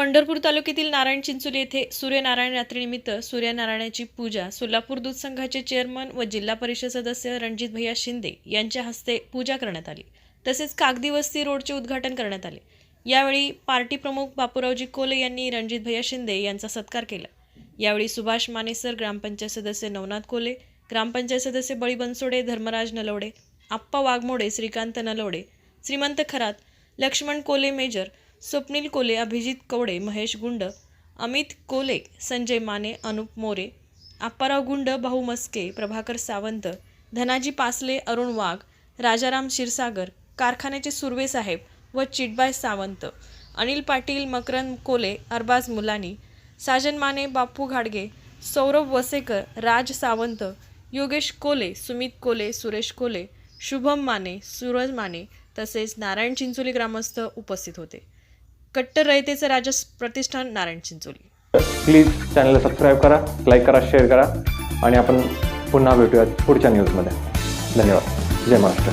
पंढरपूर तालुक्यातील नारायण चिंचोली येथे सूर्यनारायण यात्रेनिमित्त सूर्यनारायणाची पूजा सोलापूर दूध संघाचे चेअरमन व जिल्हा परिषद सदस्य रणजित भैया शिंदे यांच्या हस्ते पूजा करण्यात आली. तसेच कागदी वस्ती रोडचे उद्घाटन करण्यात आले. यावेळी पार्टी प्रमुख बापूरावजी कोले यांनी रणजित भैया शिंदे यांचा सत्कार केला. यावेळी सुभाष मानेसर ग्रामपंचायत सदस्य नवनाथ कोले ग्रामपंचायत सदस्य बळी बनसोडे धर्मराज नलवडे आप्पा वाघमोडे श्रीकांत नलवडे श्रीमंत खरात लक्ष्मण कोले मेजर स्वप्नील कोले अभिजित कवडे महेश गुंड अमित कोले संजय माने अनुप मोरे आप्पाराव गुंड भाऊ मस्के प्रभाकर सावंत धनाजी पासले अरुण वाघ राजाराम क्षीरसागर कारखान्याचे सुर्वे साहेब व चिटबाय सावंत अनिल पाटील मकरंद कोले अरबाज मुलानी साजन माने बापू घाडगे सौरभ वसेकर राज सावंत योगेश कोले सुमित कोले सुरेश कोले शुभम माने सूरज माने तसेच नारायण चिंचोली ग्रामस्थ उपस्थित होते. कट्टर रयतेचं राजस प्रतिष्ठान नारायण चिंचोली. प्लीज चॅनलला सबस्क्राईब करा लाईक करा शेअर करा. आणि आपण पुन्हा भेटूयात पुढच्या न्यूजमध्ये धन्यवाद. जय महाराष्ट्र.